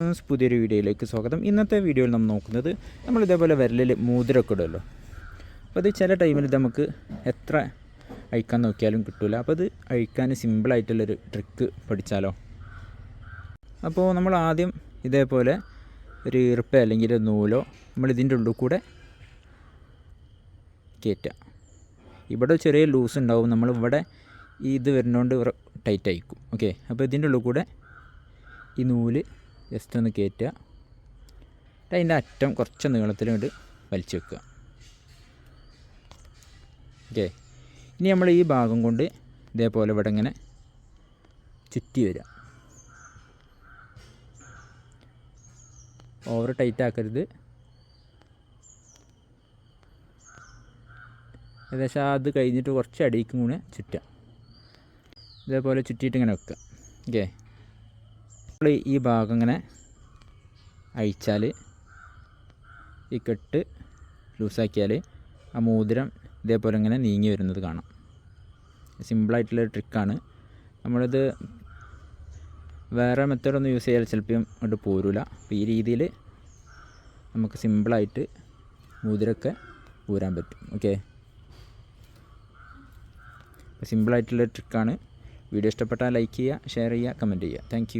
പുതിയൊരു വീഡിയോയിലേക്ക് സ്വാഗതം. ഇന്നത്തെ വീഡിയോയിൽ നമ്മൾ നോക്കുന്നത് നമ്മൾ ഇതേപോലെ വിരലിൽ മോതിരമൊക്കെ ഇടുമല്ലോ അപ്പോൾ അത് ചില ടൈമിൽ നമുക്ക് എത്ര അഴിക്കാൻ നോക്കിയാലും കിട്ടില്ല അപ്പോൾ അത് അഴിക്കാൻ സിമ്പിളായിട്ടുള്ളൊരു ട്രിക്ക് പഠിച്ചാലോ? അപ്പോൾ നമ്മൾ ആദ്യം ഇതേപോലെ ഒരു ഈർപ്പ അല്ലെങ്കിൽ നൂലോ നമ്മൾ ഇതിന്റെ ഉള്ളിൽ കൂടെ കയറ്റുക. ഇവിടെ ചെറിയ ലൂസ് ഉണ്ടാവും. നമ്മൾ ഇവിടെ ഇത് വരുന്നതുകൊണ്ട് ടൈറ്റ് ആയിക്കും ഓക്കെ അപ്പോൾ ഇതിന്റെ ഉള്ളിൽ കൂടെ ഈ നൂൽ ജസ്റ്റ് ഒന്ന് കയറ്റുക എന്നിട്ട് അതിന്റെ അറ്റം കുറച്ച് നീളത്തിലോട്ട് വലിച്ചു വെക്കുക. ഓക്കെ. ഇനി നമ്മൾ ഈ ഭാഗം കൊണ്ട് ഇതേപോലെ ഇവിടെ ഇങ്ങനെ ചുറ്റി വരിക. ഓവർ ടൈറ്റ് ആക്കരുത്. ഏകദേശം അത് കഴിഞ്ഞിട്ട് കുറച്ച് അടിയിക്കും കൂടെ ചുറ്റുക. ഇതേപോലെ ചുറ്റിയിട്ട് ഇങ്ങനെ വെക്കുക. ഓക്കെ. ഈ ഭാഗം ഇങ്ങനെ അഴിച്ചാൽ ഈ കെട്ട് ലൂസാക്കിയാൽ ആ മോതിരം ഇതേപോലെ ഇങ്ങനെ നീങ്ങി വരുന്നത് കാണാം. സിമ്പിളായിട്ടുള്ള ട്രിക്കാണ് നമ്മളിത് വേറെ മെത്തേഡൊന്നും യൂസ് ചെയ്യാൻ ചിലപ്പം അങ്ങോട്ട് പോരില്ല അപ്പോൾ ഈ രീതിയിൽ നമുക്ക് സിമ്പിളായിട്ട് മോതിരമൊക്കെ ഊരാൻ പറ്റും. ഓക്കെ സിമ്പിളായിട്ടുള്ള ട്രിക്കാണ് വീഡിയോ ഇഷ്ടപ്പെട്ടാൽ ലൈക്ക് ചെയ്യുക ഷെയർ ചെയ്യുക കമന്റ് ചെയ്യുക. താങ്ക്